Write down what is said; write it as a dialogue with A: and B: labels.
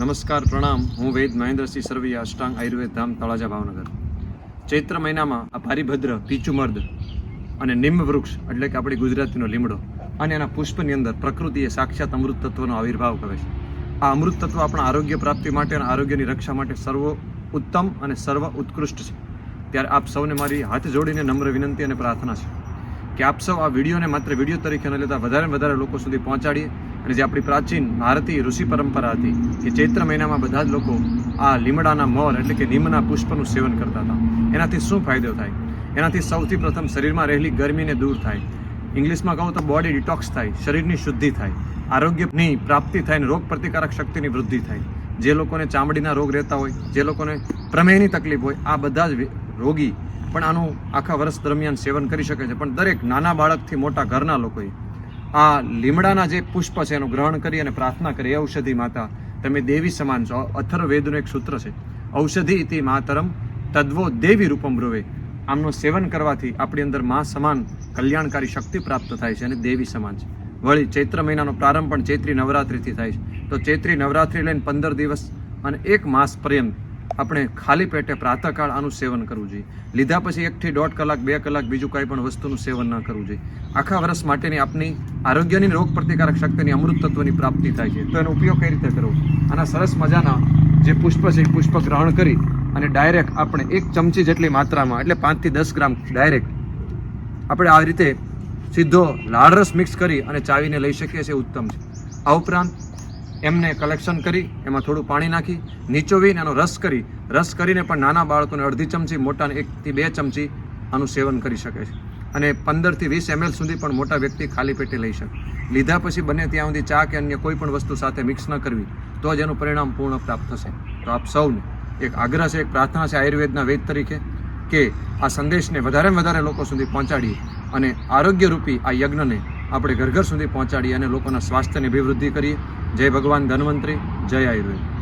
A: નમસ્કાર, પ્રણામ. હું વેદ મહેન્દ્રસિંહ સરવૈયા, અષ્ટાંગ આયુર્વેદ ધામ, તળાજા, ભાવનગર. ચૈત્ર મહિનામાં આ ભારીભદ્ર, પીચુમર્દ અને નિમ્બ વૃક્ષ એટલે કે આપણી ગુજરાતીનો લીમડો, અને એના પુષ્પની અંદર પ્રકૃતિએ સાક્ષાત અમૃત તત્વનો આવિર્ભાવ કરે છે. આ અમૃત તત્વ આપણા આરોગ્ય પ્રાપ્તિ માટે અને આરોગ્યની રક્ષા માટે સર્વ ઉત્તમ અને સર્વ ઉત્કૃષ્ટ છે. ત્યારે આપ સૌને મારી હાથ જોડીને નમ્ર વિનંતી અને પ્રાર્થના છે કે આપ સૌ આ વિડીયોને માત્ર વીડિયો તરીકે ન લેતા વધારે વધારે લોકો સુધી પહોંચાડીએ અને જે આપણી પ્રાચીન ભારતીય ઋષિ પરંપરા હતી, કે ચૈત્ર મહિનામાં બધા જ લોકો આ લીમડાના મોર એટલે કે નિમના પુષ્પનું સેવન કરતા હતા. એનાથી શું ફાયદો થાય? એનાથી સૌથી પ્રથમ શરીરમાં રહેલી ગરમીને દૂર થાય. ઇંગ્લિશમાં કહું તો બોડી ડિટોક્સ થાય, શરીરની શુદ્ધિ થાય. આરોગ્યની પ્રાપ્તિ થાય અને રોગ પ્રતિકારક શક્તિની વૃદ્ધિ થાય. જે લોકોને ચામડીના રોગ રહેતા હોય, જે લોકોને પ્રમેયની તકલીફ હોય, આ બધા જ રોગી પણ આનું આખા વર્ષ દરમિયાન સેવન કરી શકે છે. પણ દરેક નાના બાળકથી મોટા ઘરના લોકોએ આ લીમડાના જે પુષ્પ છે એનું ગ્રહણ કરી અને પ્રાર્થના કરી "હે ઔષધિ માતા, તમે દેવી સમાન છો. અથર્વવેદનું એક સૂત્ર છે, ઔષધિ ઇતિ માતરમ તદ્વો દેવી રૂપમ બ્રુવે. આમનું સેવન કરવાથી આપણી અંદર મા સમાન કલ્યાણકારી શક્તિ પ્રાપ્ત થાય છે અને દેવી સમાન છે. વળી ચૈત્ર મહિનાનો પ્રારંભ પણ ચૈત્રી નવરાત્રિથી થાય છે. તો ચૈત્રી નવરાત્રિ લઈને પંદર દિવસ અને એક માસ પર્યંત આપણે ખાલી પેટે પ્રાતઃકાળ આનું સેવન કરવું જોઈએ. લીધા પછી એકથી દોઢ કલાક, બે કલાક બીજું કાંઈ પણ વસ્તુનું સેવન ન કરવું જોઈએ. આખા વર્ષ માટેની આપની આરોગ્યની રોગ પ્રતિકારક શક્તિની અમૃત તત્વની પ્રાપ્તિ થાય છે. તો એનો ઉપયોગ કઈ રીતે કરવો? આના સરસ મજાના જે પુષ્પ છે, એ પુષ્પ ગ્રહણ કરી અને ડાયરેક્ટ આપણે એક ચમચી જેટલી માત્રામાં, એટલે પાંચથી દસ ગ્રામ ડાયરેક્ટ આપણે આ રીતે સીધો લાળરસ મિક્સ કરી અને ચાવીને લઈ શકીએ છીએ ઉત્તમ છે. આ ઉપરાંત એમને કલેક્શન કરી, એમાં થોડું પાણી નાખી, નીચોવીને એનો રસ કરી, રસ કરીને પણ નાના બાળકોને અડધી ચમચી, મોટાને એકથી બે ચમચી આનું સેવન કરી શકે છે. અને પંદરથી વીસ એમએલ સુધી પણ મોટા વ્યક્તિ ખાલી પેટે લઈ શકે. લીધા પછી બને ત્યાં સુધી ચા કે અન્ય કોઈ પણ વસ્તુ સાથે મિક્સ ન કરવી, તો જ એનું પરિણામ પૂર્ણ પ્રાપ્ત થશે. તો આપ સૌને એક આગ્રહ છે, એક પ્રાર્થના છે આયુર્વેદના વેદ તરીકે, કે આ સંદેશને વધારે વધારે લોકો સુધી પહોંચાડીએ અને આરોગ્યરૂપી આ યજ્ઞને આપણે ઘર ઘર સુધી પહોંચાડીએ અને લોકોના સ્વાસ્થ્યની અભિવૃદ્ધિ કરીએ. જય ભગવાન ધન્વંતરી જય આયુર્વેદ.